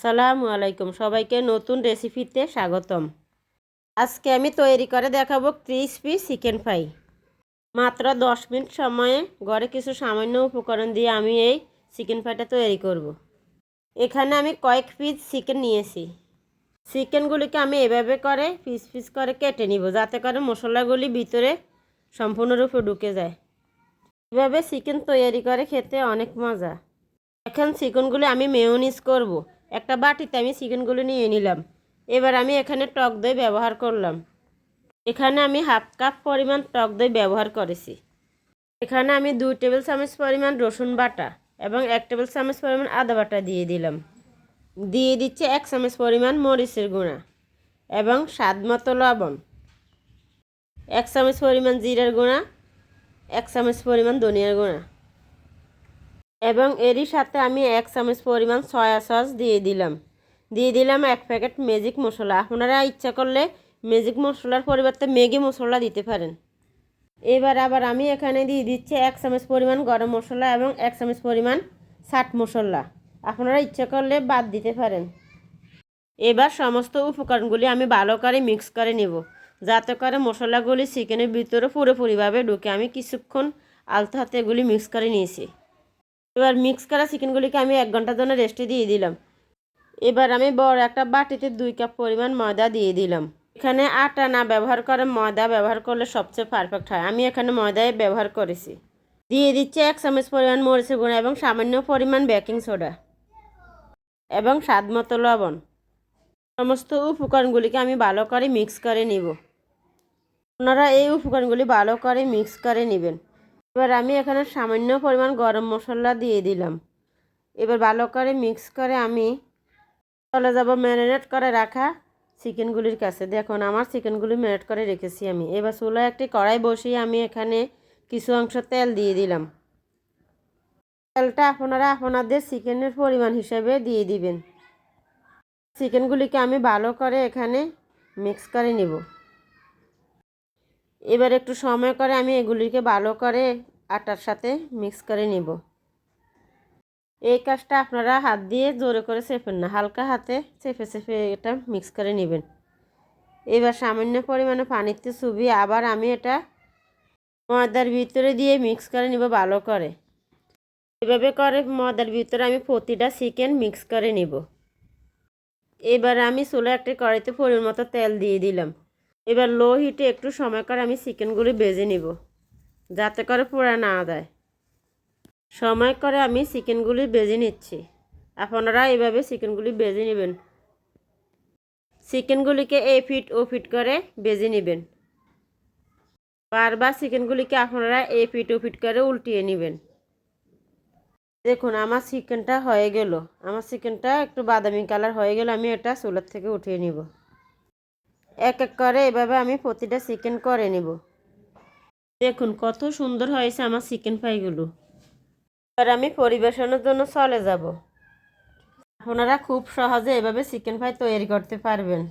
আসসালামু আলাইকুম। সবাইকে নতুন রেসিপিতে স্বাগতম। আজকে আমি তৈরি করে দেখাবো ক্রিসপি চিকেন ফ্রাই। মাত্র দশ মিনিট সময়ে ঘরে কিছু সামান্য উপকরণ দিয়ে আমি এই চিকেন ফ্রাইটা তৈরি করব। এখানে আমি কয়েক পিস চিকেন নিয়েছি। চিকেনগুলিকে আমি এভাবে করে পিস পিস করে কেটে নিব যাতে করে মশলাগুলি ভিতরে সম্পূর্ণরূপে ঢুকে যায়। এভাবে চিকেন তৈরি করে খেতে অনেক মজা। এখন চিকেনগুলি আমি মেয়নিজ করব। একটা বাটিতে আমি চিকেনগুলো নিয়ে নিলাম। এবার আমি এখানে টক দই ব্যবহার করলাম। এখানে আমি হাফ কাপ পরিমাণ টক দই ব্যবহার করেছি। এখানে আমি দুই টেবিল চামচ পরিমাণ রসুন বাটা এবং এক টেবিল চামচ পরিমাণ আদা বাটা দিয়ে দিলাম। দিয়ে দিচ্ছে এক চামচ পরিমাণ মরিচের গুঁড়া এবং স্বাদ মতো লবণ। এক চামচ পরিমাণ জিরার গুঁড়া, এক চামচ পরিমাণ ধনিয়ার গুঁড়া। এবং এরই সাথে আমি এক চামচ পরিমাণ সয়া সস দিয়ে দিলাম। দিয়ে দিলাম এক প্যাকেট ম্যাজিক মশলা। আপনারা ইচ্ছা করলে ম্যাজিক মশলার পরিবর্তে ম্যাগি মশলা দিতে পারেন। এবার আবার আমি এখানে দিয়ে দিচ্ছি এক চামচ পরিমাণ গরম মশলা এবং এক চামচ পরিমাণ চাট মশলা। আপনারা ইচ্ছা করলে বাদ দিতে পারেন। এবার সমস্ত উপকরণগুলি আমি ভালো করে মিক্স করে নেব। যাতে করে মশলাগুলি চিকেনের ভিতরে পুরোপুরিভাবে ঢুকে। আমি কিছুক্ষণ আলতো হাতে এগুলি মিক্স করে নিয়েছি। এবার মিক্স করা চিকেনগুলিকে আমি এক ঘণ্টার জন্য রেস্টে দিয়ে দিলাম। এবার আমি বড় একটা বাটিতে দুই কাপ পরিমাণ ময়দা দিয়ে দিলাম। এখানে আটা না ব্যবহার করে ময়দা ব্যবহার করলে সবচেয়ে পারফেক্ট হয়। আমি এখানে ময়দায় ব্যবহার করেছি। দিয়ে দিচ্ছি এক চামচ পরিমাণ মরিচের গুঁড়া এবং সামান্য পরিমাণ বেকিং সোডা এবং স্বাদ মতো লবণ। সমস্ত উপকরণগুলিকে আমি ভালো করে মিক্স করে নিব। আপনারা এই উপকরণগুলি ভালো করে মিক্স করে নেবেন। এবার আমি এখানে সামান্য পরিমাণ গরম মশলা দিয়ে দিলাম। এবার ভালো করে মিক্স করে আমি চলে যাব ম্যারিনেট করে রাখা চিকেনগুলির কাছে। দেখুন, আমার চিকেনগুলি ম্যারিনেট করে রেখেছি আমি। এবার চুলায় একটি কড়াই বসিয়ে আমি এখানে কিছু অংশ তেল দিয়ে দিলাম। তেলটা আপনারা আপনাদের চিকেনের পরিমাণ হিসেবে দিয়ে দিবেন। চিকেনগুলিকে আমি ভালো করে এখানে মিক্স করে নিব। এবার একটু সময় করে আমি এগুলিকে ভালো করে আটার সাথে মিক্স করে নিব। এই কাজটা আপনারা হাত দিয়ে জোরে করে চেপেন না, হালকা হাতে চেপে চেপে এটা মিক্স করে নেবেন। এবার সামান্য পরিমাণে পানিতে চুবিয়ে আবার আমি এটা ময়দার ভিতরে দিয়ে মিক্স করে নিব ভালো করে। এভাবে করে ময়দার ভিতরে আমি প্রতিটা চিকেন মিক্স করে নিব। এবার আমি চুলো একটি কড়াইতে পরিমাণ মতো তেল দিয়ে দিলাম। এবার লো হিটে একটু সময় করে আমি চিকেনগুলি বেজে নিব, যাতে করে পোড়া না দেয় সময় করে আমি চিকেনগুলি বেজে নিচ্ছি। আপনারা এভাবে চিকেনগুলি বেজে নেবেন। চিকেনগুলিকে এ ফিট ও ফিট করে বেজে নেবেন। বারবার চিকেনগুলিকে আপনারা এ ফিট ও ফিট করে উল্টিয়ে নেবেন। দেখুন, আমার চিকেনটা হয়ে গেল। আমার চিকেনটা একটু বাদামি কালার হয়ে গেল, আমি এটা চুলার থেকে উঠিয়ে নিব। এক এক করে এভাবে আমি প্রতিটা চিকেন করে নেব। দেখুন কত সুন্দর হয়েছে আমার চিকেন ফ্রাইগুলো এবার আমি পরিবেশনের জন্য চলে যাব। আপনারা খুব সহজে এভাবে চিকেন ফ্রাই তৈরি করতে পারবেন।